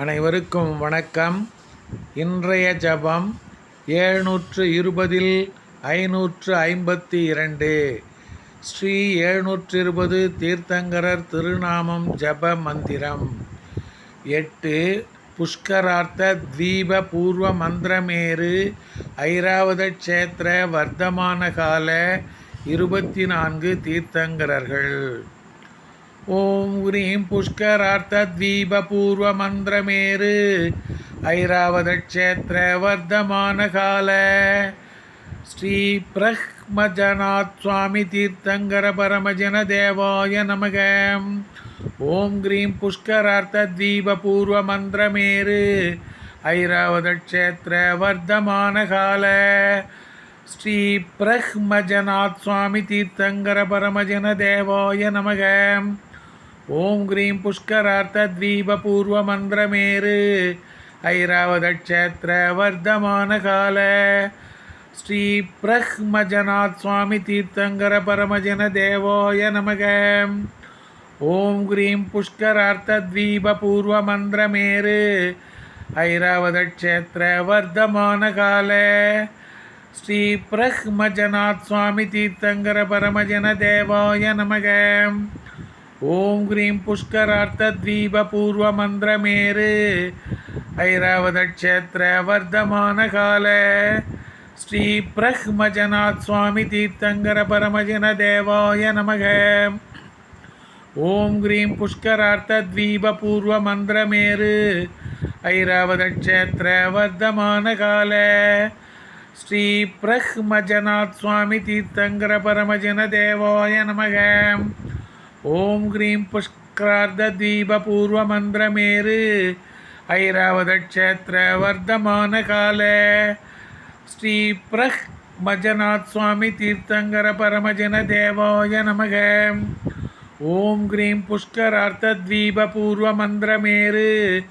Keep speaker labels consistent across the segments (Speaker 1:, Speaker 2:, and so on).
Speaker 1: அனைவருக்கும் வணக்கம். இன்றைய ஜபம் ஏழ்நூற்று இருபதில் ஐநூற்று ஐம்பத்தி இரண்டு. ஸ்ரீ எழுநூற்று இருபது தீர்த்தங்கரர் திருநாமம் ஜப மந்திரம். எட்டு புஷ்கரார்த்த தீப பூர்வ மந்திரமேரு ஐராவத க்ஷேத்திர வர்த்தமான கால இருபத்தி நான்கு தீர்த்தங்கரர்கள். ஓம் ஹ்ரீம் புஷ்கரார்த்தத்வீபூர்வமந்திரமேரு ஐராவதக்ஷேத்திரவர்தமானகால. ஸ்ரீ பிரஹ்மஜநாத் சுவாமி தீர்த்தங்கர பரமஜன தேவாய நமக. ஓம் ஹ்ரீம் புஷ்கரார்த்தத்வீபூர்வமந்திரமேரு ஐராவதக்ஷேத்திரவர்தமானகால. ஸ்ரீ பிரஹ்மஜநாத் சுவாமி தீர்த்தங்கர பரமஜன தேவாய நமக. ஓம் கிரீம் புஷ்கரார்த்தத்வீபூர்வமந்திரமேரு ஐராவதக்ஷேத்திர வர்த்தமான கால. ஸ்ரீ பிரஹ்மஜநாத் சுவாமி தீர்த்தங்கர பரமஜன தேவோய நமக. ஓம் கிரீம் புஷ்கரார்த்தத்வீபூர்வமந்திரமேரு ஐராவதக்ஷேத்திர வர்த்தமான கால. ஸ்ரீ பிரஹ்மஜநாத் சுவாமி தீர்த்தங்கர பரமஜன தேவாய நமகம் ஓம் கிரீம் புஷ்கரார்த்தத்வீபூர்வமந்திரமேரு ஐராவதக்ஷேத்திர வர்த்தமான கால. ஸ்ரீ பிரஹ்மஜநாத் சுவாமி தீர்த்தங்கர பரமஜன தேவாய நமக. ஓம் கிரீம் புஷ்கரார்த்தத்வீபூர்வமந்திரமேரு ஐராவதக்ஷேத்திர வர்த்தமான கால. ஸ்ரீ பிரஹ்மஜநாத் சுவாமி தீர்த்தங்கர பரமஜன தேவாய நமகம் ஓம் ஹ்ரீம் புஷ்கரார்த்த தீப க்ரீம் புஷ்கரார்த்தீபூர்வமந்திரமேரு ஐராவதக்ஷேத்திர வர்த்தமான கால ஸ்ரீ பிரஹ் மஜநாத் சுவாமி தீர்த்தங்கர பரமஜன தேவாய நமக. ஓம் ஹ்ரீம் புஷ்கரார்த்த தீப க்ரீம் புஷ்கரார்த்தீபூர்வமந்திரமேரு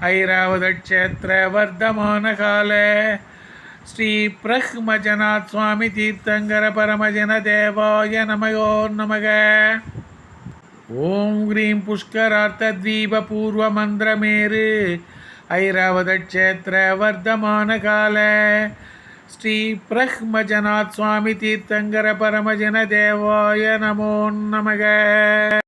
Speaker 1: ஐராவதக்ஷேத்திர வர்த்தமான கால ஸ்ரீ பிரஹ்மஜநாத் சுவாமி தீர்த்தங்கர பரமஜன தேவாய நமகோ நமக. ஓம் க்ரீம் புஷ்கரார்த்தத்வீபூர்வமந்திரமேரு ஐராவதக்ஷேத்திர வர்த்தமான கால. ஸ்ரீ பிரஹ்மஜநாத் சுவாமி தீர்த்தங்கர பரமஜன தேவாய நமோ நமக.